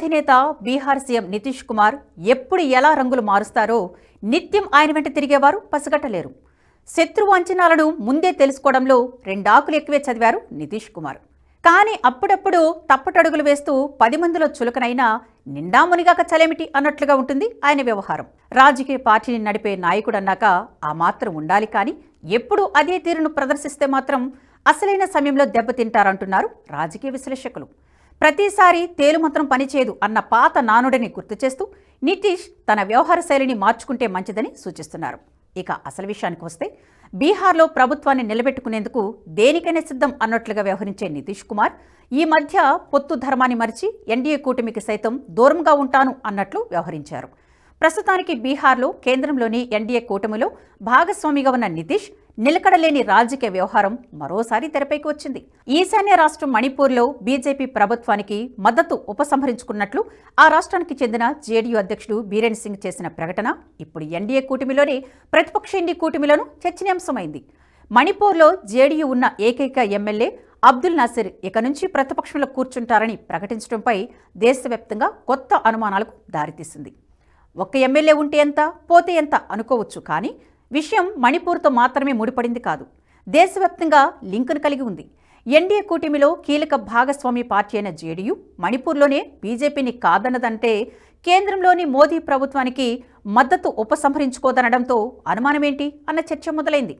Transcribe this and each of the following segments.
అధినేత బీహార్ సీఎం నితీష్ కుమార్ ఎప్పుడు ఎలా రంగులు మారుస్తారో నిత్యం ఆయన వెంట తిరిగేవారు పసిగట్టలేరు. శత్రువు అంచనాలను ముందే తెలుసుకోవడంలో రెండాకులు ఎక్కువే చదివారు నితీష్ కుమార్. కానీ అప్పుడప్పుడు తప్పటడుగులు వేస్తూ పది మందిలో చులకనైనా నిండా మునిగాక చలేమిటి అన్నట్లుగా ఉంటుంది ఆయన వ్యవహారం. రాజకీయ పార్టీని నడిపే నాయకుడన్నాక ఆ మాత్రం ఉండాలి కానీ ఎప్పుడు అదే తీరును ప్రదర్శిస్తే మాత్రం అసలైన సమయంలో దెబ్బతింటారంటున్నారు రాజకీయ విశ్లేషకులు. ప్రతిసారి తేలుమంత్రం పనిచేయదు అన్న పాత నానుడిని గుర్తు చేస్తూ నితీష్ తన వ్యవహార శైలిని మార్చుకుంటే మంచిదని సూచిస్తున్నారు. ఇక అసలు విషయానికి వస్తే బీహార్లో ప్రభుత్వాన్ని నిలబెట్టుకునేందుకు దేనికైనా సిద్ధం అన్నట్లుగా వ్యవహరించే నితీష్ కుమార్ ఈ మధ్య పొత్తు ధర్మాన్ని మరిచి ఎన్డీఏ కూటమికి సైతం దూరంగా ఉంటాను అన్నట్లు వ్యవహరించారు. ప్రస్తుతానికి బీహార్లో కేంద్రంలోని ఎన్డీఏ కూటమిలో భాగస్వామిగా ఉన్న నితీష్ నిలకడలేని రాజకీయ వ్యవహారం మరోసారి తెరపైకి వచ్చింది. ఈశాన్య రాష్ట్రం మణిపూర్లో బీజేపీ ప్రభుత్వానికి మద్దతు ఉపసంహరించుకున్నట్లు ఆ రాష్ట్రానికి చెందిన జేడీయూ అధ్యక్షుడు బీరేన్ సింగ్ చేసిన ప్రకటన ఇప్పుడు ఎన్డీఏ కూటమిలోనే ప్రతిపక్ష ఎన్డీ కూటమిలోనూ చర్చనీయాంశమైంది. మణిపూర్లో జేడీయూ ఉన్న ఏకైక ఎమ్మెల్యే అబ్దుల్ నాసిర్ ఇక నుంచి ప్రతిపక్షంలో కూర్చుంటారని ప్రకటించడంపై దేశవ్యాప్తంగా కొత్త అనుమానాలకు దారితీసింది. ఒక్క ఎమ్మెల్యే ఉంటే ఎంత పోతే ఎంత అనుకోవచ్చు కానీ విషయం మణిపూర్తో మాత్రమే ముడిపడింది కాదు. దేశవ్యాప్తంగా లింకును కలిగి ఉంది. ఎన్డీఏ కూటమిలో కీలక భాగస్వామి పార్టీ అయిన జేడీయూ మణిపూర్లోనే బీజేపీని కాదన్నదంటే కేంద్రంలోని మోదీ ప్రభుత్వానికి మద్దతు ఉపసంహరించుకోదనడంతో అనుమానమేంటి అన్న చర్చ మొదలైంది.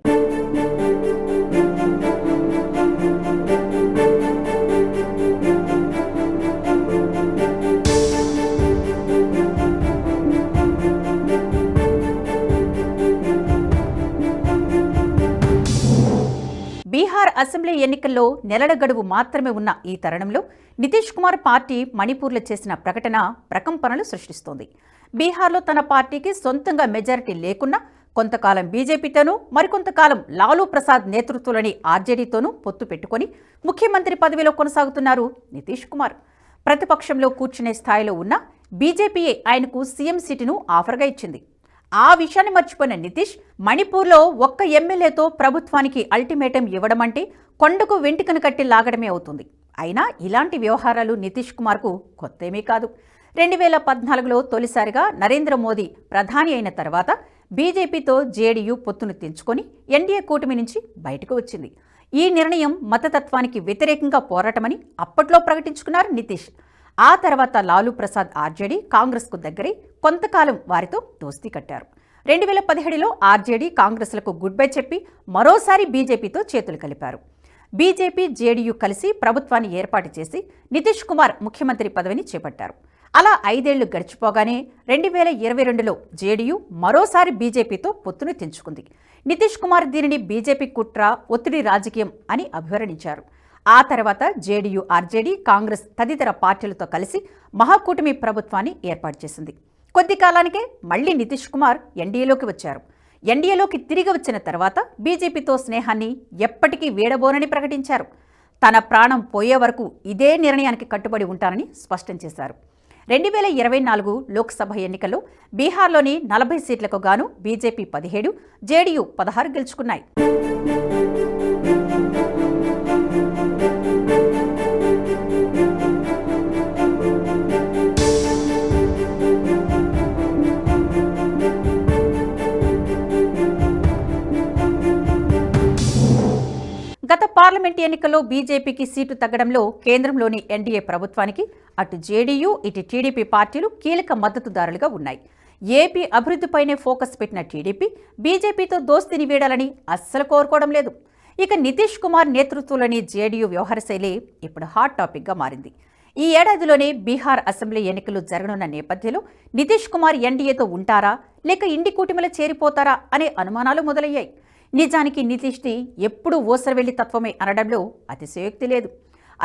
అసెంబ్లీ ఎన్నికల్లో నెలల గడువు మాత్రమే ఉన్న ఈ తరుణంలో నితీష్ కుమార్ పార్టీ మణిపూర్లో చేసిన ప్రకటన ప్రకంపనలు సృష్టిస్తోంది. బీహార్లో తన పార్టీకి సొంతంగా మెజారిటీ లేకున్నా కొంతకాలం బీజేపీతోనూ మరికొంతకాలం లాలూ ప్రసాద్ నేతృత్వంలోని ఆర్జేడీతోనూ పొత్తు పెట్టుకొని ముఖ్యమంత్రి పదవిలో కొనసాగుతున్నారు నితీష్ కుమార్. ప్రతిపక్షంలో కూర్చునే స్థాయిలో ఉన్న బీజేపీయే ఆయనకు సీఎం సీటును ఆఫర్గా ఇచ్చింది. ఆ విషయాన్ని మర్చిపోయిన నితీష్ మణిపూర్లో ఒక్క ఎమ్మెల్యేతో ప్రభుత్వానికి అల్టిమేటం ఇవ్వడమంటే కొండకు వెంటికను కట్టి లాగడమే అవుతుంది. అయినా ఇలాంటి వ్యవహారాలు నితీష్ కుమార్కు కొత్తేమీ కాదు. రెండు వేల పద్నాలుగులో తొలిసారిగా నరేంద్ర మోదీ ప్రధాని అయిన తర్వాత బీజేపీతో జేడీయూ పొత్తును తెంచుకొని ఎన్డీఏ కూటమి నుంచి బయటకు వచ్చింది. ఈ నిర్ణయం మతతత్వానికి వ్యతిరేకంగా పోరాటమని అప్పట్లో ప్రకటించుకున్నారు నితీష్. ఆ తర్వాత లాలూ ప్రసాద్ ఆర్జేడీ కాంగ్రెస్కు దగ్గరై కొంతకాలం వారితో దోస్తీ కట్టారు. రెండు వేల పదిహేడులో ఆర్జేడీ కాంగ్రెస్లకు గుడ్ బై చెప్పి మరోసారి బీజేపీతో చేతులు కలిపారు. బీజేపీ జేడీయూ కలిసి ప్రభుత్వాన్ని ఏర్పాటు చేసి నితీష్ కుమార్ ముఖ్యమంత్రి పదవిని చేపట్టారు. అలా ఐదేళ్ళు గడిచిపోగానే రెండు వేల ఇరవై రెండులో జేడీయూ మరోసారి బీజేపీతో పొత్తును తెంచుకుంది. నితీష్ కుమార్ దీనిని బీజేపీ కుట్ర ఒత్తిడి రాజకీయం అని అభివర్ణించారు. ఆ తర్వాత జేడీయూ ఆర్జేడీ కాంగ్రెస్ తదితర పార్టీలతో కలిసి మహాకూటమి ప్రభుత్వాన్ని ఏర్పాటు చేసింది. కొద్ది కాలానికే మళ్ళీ నితీష్ కుమార్ ఎన్డీఏలోకి వచ్చారు. ఎన్డీఏలోకి తిరిగి వచ్చిన తర్వాత బీజేపీతో స్నేహాన్ని ఎప్పటికీ వీడబోనని ప్రకటించారు. తన ప్రాణం పోయే వరకు ఇదే నిర్ణయానికి కట్టుబడి ఉంటానని స్పష్టం చేశారు. రెండు వేల ఇరవై నాలుగు లోక్సభ ఎన్నికల్లో బీహార్లోని నలభై సీట్లకు గాను బీజేపీ పదిహేడు జేడీయూ పదహారు గెలుచుకున్నాయి. పార్లమెంట్ ఎన్నికల్లో బీజేపీకి సీటు తగ్గడంలో కేంద్రంలోని ఎన్డీఏ ప్రభుత్వానికి అటు జేడీయూ ఇటు టీడీపీ పార్టీలు కీలక మద్దతుదారులుగా ఉన్నాయి. ఏపీ అభివృద్ధిపైనే ఫోకస్ పెట్టిన టీడీపీ బీజేపీతో దోస్తిని వీడాలని అస్సలు కోరుకోవడం లేదు. ఇక నితీష్ కుమార్ నేతృత్వంలోని జేడీయూ వ్యవహార శైలి ఇప్పుడు హాట్ టాపిక్గా మారింది. ఈ ఏడాదిలోనే బీహార్ అసెంబ్లీ ఎన్నికలు జరగనున్న నేపథ్యంలో నితీష్ కుమార్ ఎన్డీఏతో ఉంటారా లేక ఇండి కూటమిలో చేరిపోతారా అనే అనుమానాలు మొదలయ్యాయి. నిజానికి నితీష్ది ఎప్పుడూ ఓసరవెల్లి తత్వమే అనడంలో అతిశయోక్తి లేదు.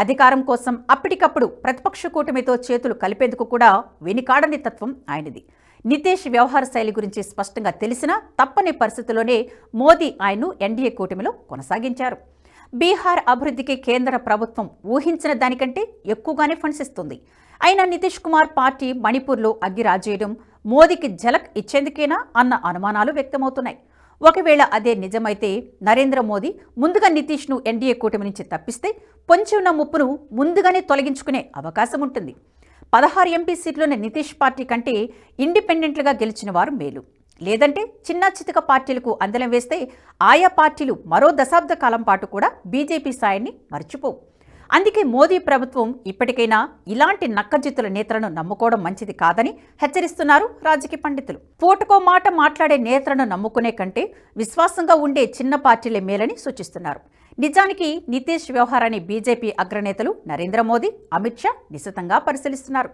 అధికారం కోసం అప్పటికప్పుడు ప్రతిపక్ష కూటమితో చేతులు కలిపేందుకు కూడా వెనుకాడని తత్వం ఆయనది. నితీష్ వ్యవహార శైలి గురించి స్పష్టంగా తెలిసినా తప్పని పరిస్థితుల్లోనే మోదీ ఆయన్ను ఎన్డీఏ కూటమిలో కొనసాగించారు. బీహార్ అభివృద్ధికి కేంద్ర ప్రభుత్వం ఊహించిన దానికంటే ఎక్కువగానే ఫండ్స్ ఇస్తుంది. అయినా నితీష్ కుమార్ పార్టీ మణిపూర్లో అగ్గిరాజేయడం మోదీకి ఝలక్ ఇచ్చేందుకేనా అన్న అనుమానాలు వ్యక్తమవుతున్నాయి. ఒకవేళ అదే నిజమైతే నరేంద్ర మోదీ ముందుగా నితీష్ను ఎన్డీఏ కూటమి నుంచి తప్పిస్తే పొంచి ఉన్న ముప్పును ముందుగానే తొలగించుకునే అవకాశం ఉంటుంది. పదహారు ఎంపీ సీట్లోని నితీష్ పార్టీ కంటే ఇండిపెండెంట్లుగా గెలిచిన వారు మేలు. లేదంటే చిన్న చితక పార్టీలకు అందలం వేస్తే ఆయా పార్టీలు మరో దశాబ్ద కాలం పాటు కూడా బీజేపీ సాయాన్ని మర్చిపోవు. అందుకే మోదీ ప్రభుత్వం ఇప్పటికైనా ఇలాంటి నక్కజిత్తుల నేతలను నమ్ముకోవడం మంచిది కాదని హెచ్చరిస్తున్నారు రాజకీయ పండితులు. పూటకో మాట మాట్లాడే నేతలను నమ్ముకునే కంటే విశ్వాసంగా ఉండే చిన్న పార్టీలే మేలని సూచిస్తున్నారు. నిజానికి నితీష్ వ్యవహారాన్ని బీజేపీ అగ్రనేతలు నరేంద్ర మోదీ అమిత్ షా నిశితంగా పరిశీలిస్తున్నారు.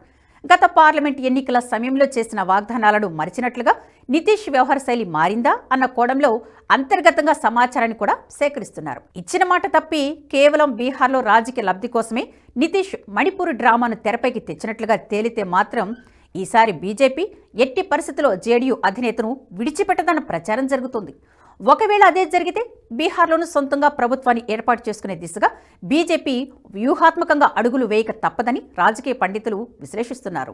గత పార్లమెంట్ ఎన్నికల సమయంలో చేసిన వాగ్దానాలను మరిచినట్లుగా నితీష్ వ్యవహార శైలి మారిందా అన్న కోణంలో అంతర్గతంగా సమాచారాన్ని కూడా సేకరిస్తున్నారు. ఇచ్చిన మాట తప్పి కేవలం బీహార్లో రాజకీయ లబ్ధి కోసమే నితీష్ మణిపూర్ డ్రామాను తెరపైకి తెచ్చినట్లుగా తేలితే మాత్రం ఈసారి బీజేపీ ఎట్టి పరిస్థితుల్లో జేడీయూ అధినేతను విడిచిపెట్టదన్న ప్రచారం జరుగుతుంది. ఒకవేళ అదే జరిగితే బీహార్లోనూ సొంతంగా ప్రభుత్వాన్ని ఏర్పాటు చేసుకునే దిశగా బీజేపీ వ్యూహాత్మకంగా అడుగులు వేయక తప్పదని రాజకీయ పండితులు విశ్లేషిస్తున్నారు.